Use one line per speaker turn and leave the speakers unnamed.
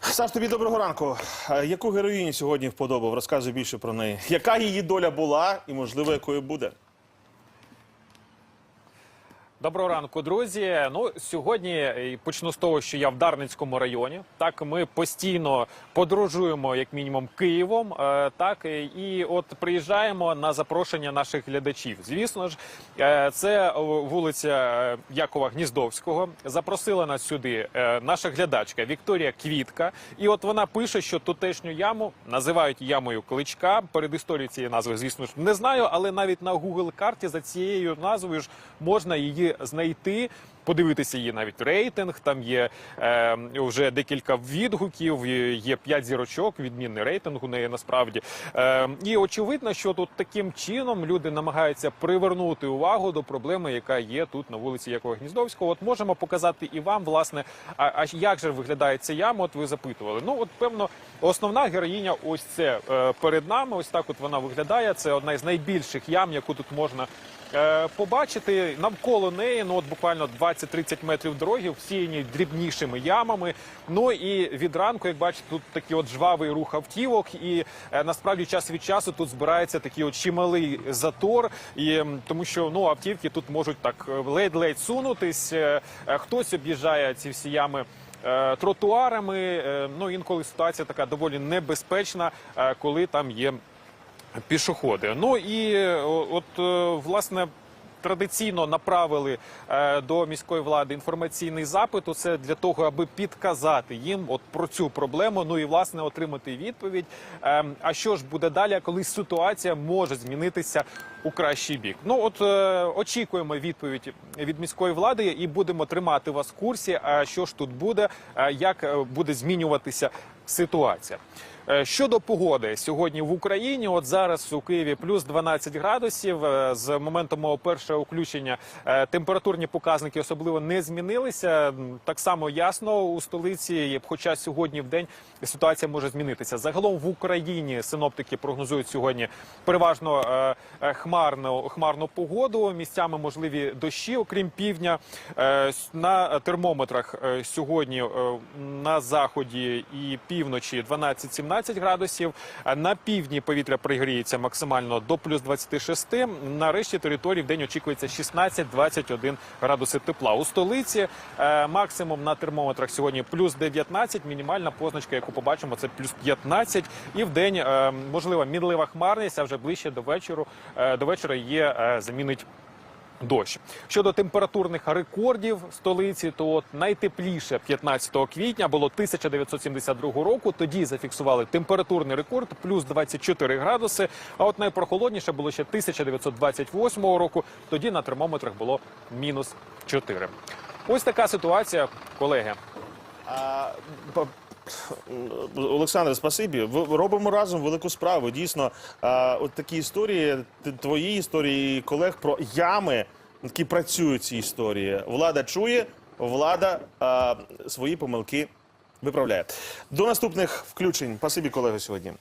Саш, тобі доброго ранку. Яку героїню сьогодні вподобав? Розказуй більше про неї. Яка її доля була і, можливо, якою буде?
Доброго ранку, друзі. Ну сьогодні е, почну з того, що я в Дарницькому районі. Так, ми постійно подорожуємо, як мінімум, Києвом. е, Так е, і от приїжджаємо на запрошення наших глядачів. Звісно ж, це вулиця Якова Гніздовського. Запросила нас сюди наша глядачка Вікторія Квітка. І от вона пише, що тутешню яму називають ямою кличка. Перед історією цієї назви, звісно ж, не знаю, але навіть на Google карті за цією назвою ж можна її знайти. Подивитися її навіть рейтинг. Там є е, вже декілька відгуків. є- п'ять зірочок, відмінний рейтинг у неї насправді. Е, і очевидно, що тут таким чином люди намагаються привернути увагу до проблеми, яка є тут на вулиці Якова Гніздовського. От можемо показати і вам, власне, а, а як же виглядає ця яма? От ви запитували. Ну от певно, основна героїня, ось це е, перед нами. Ось так, от вона виглядає. Це одна із найбільших ям, яку тут можна е, побачити навколо неї. Ну от буквально 20-30 метрів дороги, всіяні дрібнішими ямами. Ну і від ранку, як бачите, тут такий от жвавий рух автівок, і е, насправді час від часу тут збирається такий от чималий затор, і тому що ну автівки тут можуть так е, ледь-ледь сунутись. Е, Хтось об'їжджає ці всі ями. Тротуарами, ну інколи ситуація така доволі небезпечна, коли там є пішоходи. Ну і от власне. Традиційно направили е, до міської влади інформаційний запит. Це для того, аби підказати їм от про цю проблему. Ну і власне отримати відповідь. Е, а що ж буде далі, коли ситуація може змінитися у кращий бік? Ну от е, очікуємо відповідь від міської влади і будемо тримати вас в курсі. А що ж тут буде, як буде змінюватися ситуація? Е, Щодо погоди сьогодні в Україні, от зараз у Києві плюс 12 градусів. Е, З моменту мого першого включення е, температурні показники особливо не змінилися. Так само ясно у столиці, хоча сьогодні в день ситуація може змінитися. Загалом в Україні синоптики прогнозують сьогодні переважно хмарну хмарну погоду. Місцями можливі дощі, окрім півдня. На термометрах сьогодні на заході і півночі 12-17 градусів. На півдні повітря пригріється максимально до плюс 26. На решті території в день очікується 16-21 градуси тепла. У столиці е, максимум на термометрах сьогодні плюс 19, мінімальна позначка, яку побачимо, це плюс 15. І в день е, можлива мінлива хмарність, а вже ближче до вечора, е, до вечора є замінить Дощ щодо температурних рекордів столиці, то от найтепліше 15 квітня було 1972 року. Тоді зафіксували температурний рекорд плюс 24 градуси. А от найпрохолодніше було ще 1928 року. Тоді на термометрах було мінус 4. Ось така ситуація, колеги.
Олександр, спасибі. В- Робимо разом велику справу. Дійсно, от такі історії, твої історії і колег про ями, які працюють ці історії. Влада чує, влада свої помилки виправляє. До наступних включень. Спасибі, колеги, сьогодні.